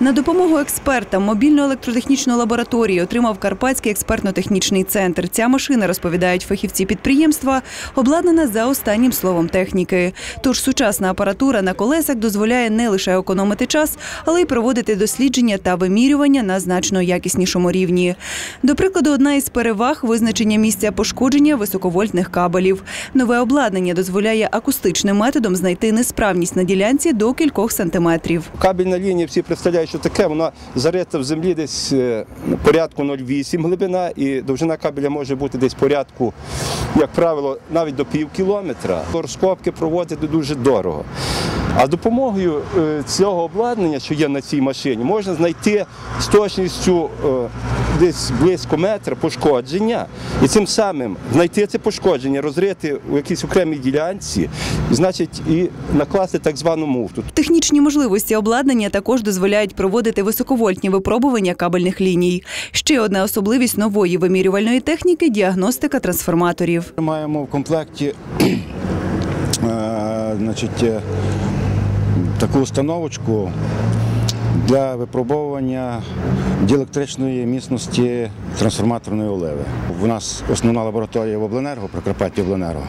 На допомогу експертам мобільну електротехнічну лабораторію отримав Карпатський експертно-технічний центр. Ця машина, розповідають фахівці підприємства, обладнана за останнім словом техніки. Тож сучасна апаратура на колесах дозволяє не лише економити час, але й проводити дослідження та вимірювання на значно якіснішому рівні. До прикладу, одна із переваг визначення місця пошкодження високовольтних кабелів. Нове обладнання дозволяє акустичним методом знайти несправність на ділянці до кількох сантиметрів. Кабельна лінія, всі представляють, що таке, вона зарита в землі десь е, порядку 0,8 глибина і довжина кабеля може бути десь порядку, як правило, навіть до пів кілометра. Розкопки проводити дуже дорого. А допомогою е, цього обладнання, що є на цій машині, можна знайти з точністю е, десь близько метра пошкодження і цим самим знайти це пошкодження, розрити у якійсь окремій ділянці, значить, і накласти так звану муфту. Технічні можливості обладнання також дозволяють проводити високовольтні випробування кабельних ліній. Ще одна особливість нової вимірювальної техніки діагностика трансформаторів. Ми маємо в комплекті е, значить, е, таку установочку для випробовування діелектричної міцності трансформаторної оливи. У нас основна лабораторія в Обленерго, Прикарпатті Обленерго.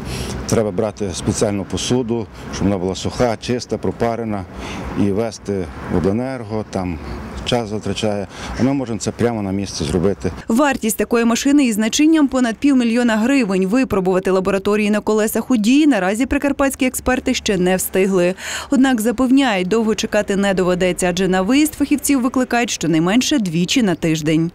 Треба брати спеціальну посуду, щоб вона була суха, чиста, пропарена і вести в Обленерго, там час затрачає. А ми можемо це прямо на місці зробити. Вартість такої машини із значенням понад півмільйона гривень. Випробувати лабораторії на колесах у дії наразі прикарпатські експерти ще не встигли. Однак запевняють, довго чекати не доведеться, адже на виїзд фахівців викликають щонайменше двічі на тиждень.